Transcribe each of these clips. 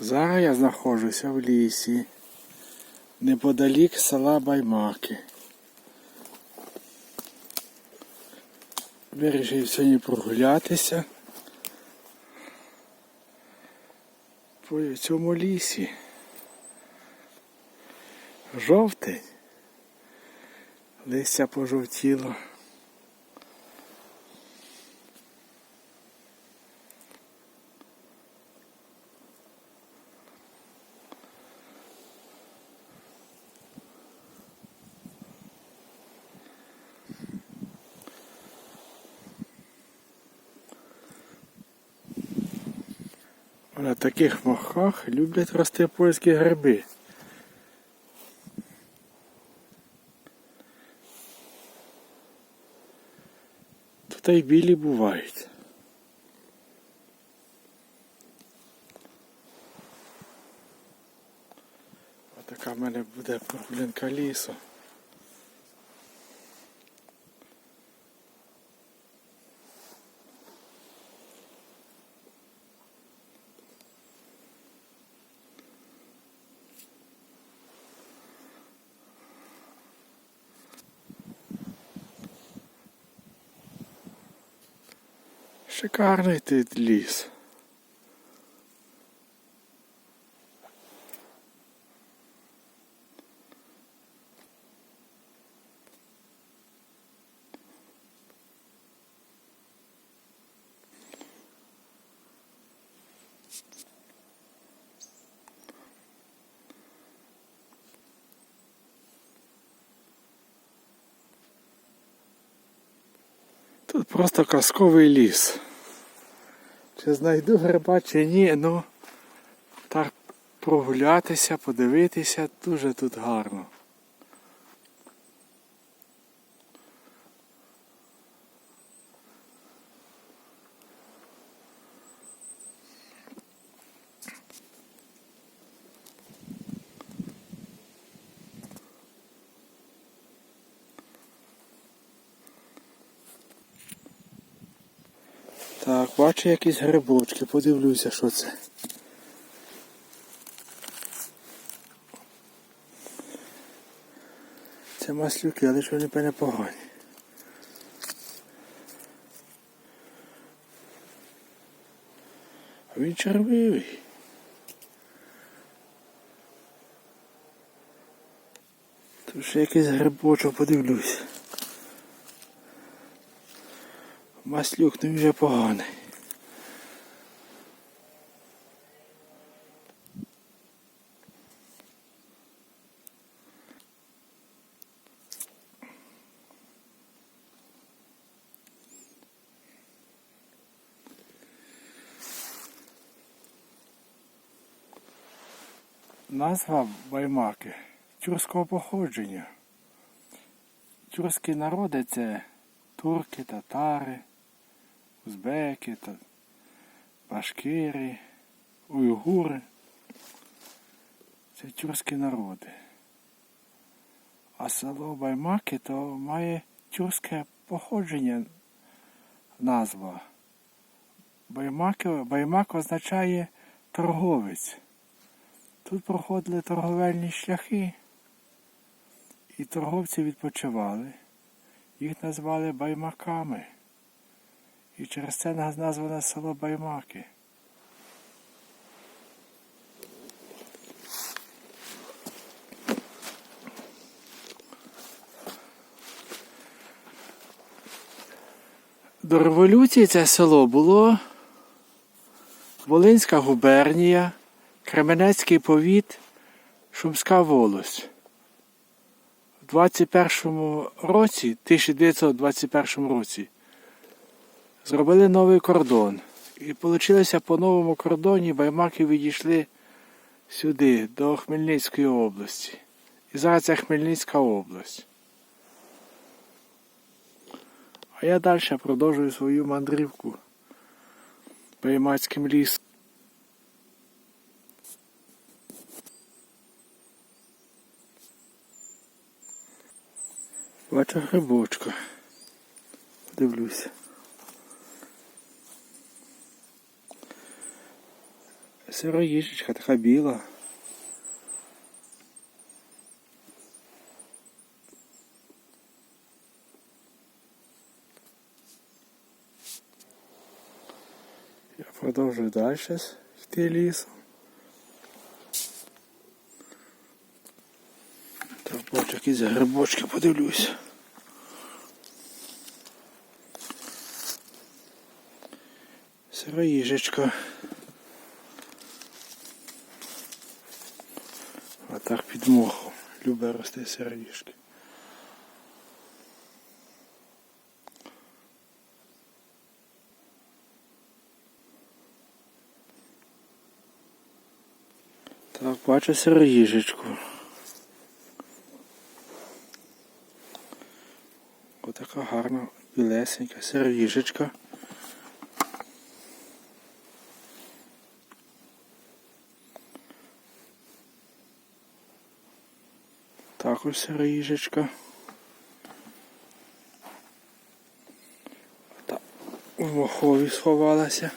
Зараз я знаходжуся в лісі, неподалік села Баймаки. Вирішив сьогодні прогулятися по цьому лісі. Жовтий. Листя пожовтіло. На таких мохах люблять рости польські гриби. Тут і білі бувають. Отака в мене буде прогулянка лісу. Шикарний тут ліс. Тут просто казковий ліс. Чи знайду гриба, чи ні, ну так прогулятися, подивитися, дуже тут гарно. Так, бачу якісь грибочки, подивлюся, що це. Це маслюки, але ж вони певне погані. А він червивий. Тут ще якийсь грибочок, подивлюся. Маслюк, ну вже поганий. Назва Баймаки тюркського походження. Тюркські народи це турки, татари, узбеки, та башкири, уйгури. Це тюркські народи. А село Баймаки то має тюркське походження назва. Баймаки, Баймак означає торговець. Тут проходили торговельні шляхи, і торговці відпочивали. Їх назвали баймаками. І через це назване село Баймаки. До революції це село було Волинська губернія, Кременецький повіт, Шумська волость. У 21 році, 1921 році, зробили новий кордон. І вийшло по новому кордоні баймаки відійшли сюди, до Хмельницької області. І зараз це Хмельницька область. А я далі продовжую свою мандрівку Баймацьким лісом. Бачу грибочка. Дивлюся. Сироїжечка така біла. Я продовжую далі йти лісом. Так, бачу, якісь грибочки подивлюсь. Сироїжечка. А так під. Любе росте сироїжки. Так, бачу сироїжечку. Отака гарна білесенька сироїжечка. Також сироїжечка. Та в мохові сховалася.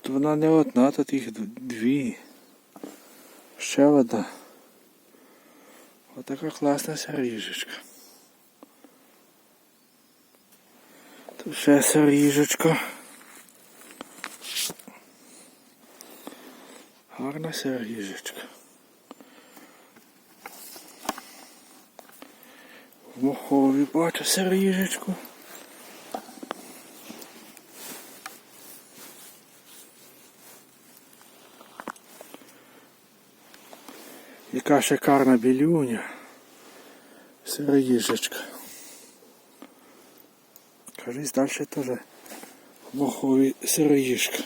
Тут вона не одна, тут їх дві. Ще одна. Отака класна сироїжечка. Тут ще сироїжечка. Гарна сироїжечка. В мохові бачу сироїжечку. Яка шикарна білюня. Сироїжечка. Кажись, далі теж мохові сироїжка.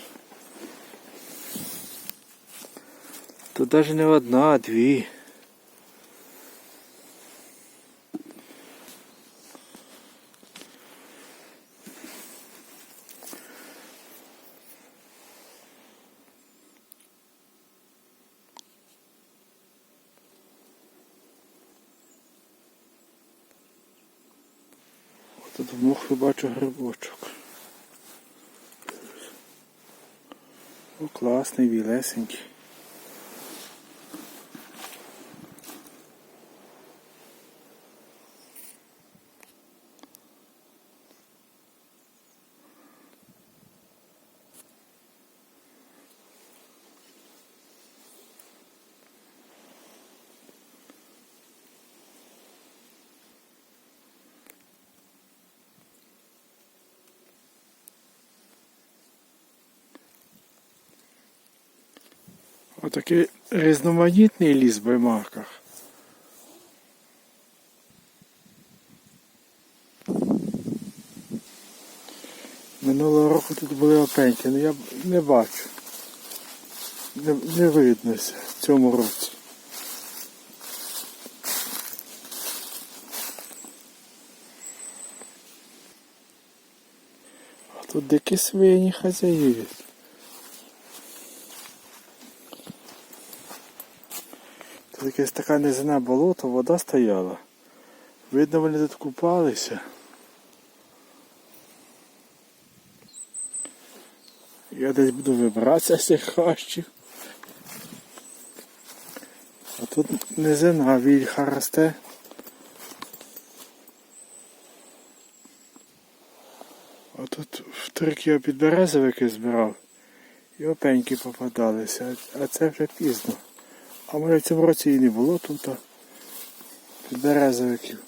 Тут навіть не одна, а дві. Тут в мохві бачу грибочок. О, класний, білесенький. Отакий різноманітний ліс в Баймаках. Минулого року тут були опеньки, але я не бачу. Не, не виднося в цьому році. А тут дикі свині хазяюють. Якесь така низина болото, вода стояла. Видно, вони тут купалися. Я десь буду вибратися з цих хащів. А тут низина вільха росте. А тут в трик я підберезовики збирав. І опеньки попадалися, а це вже пізно. А може в цьому році і не було тут підберезовиків.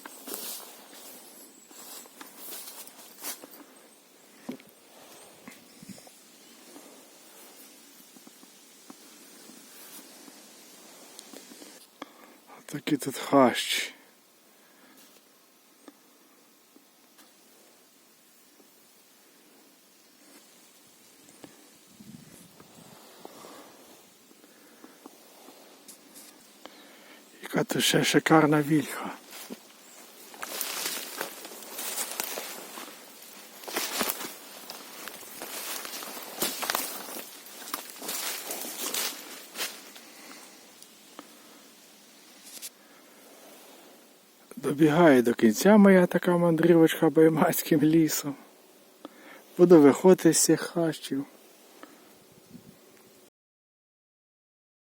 Такі тут хащі. Яка тут ще шикарна вільха. Добігає до кінця моя така мандрівочка баймацьким лісом. Буду виходити з цих хащів.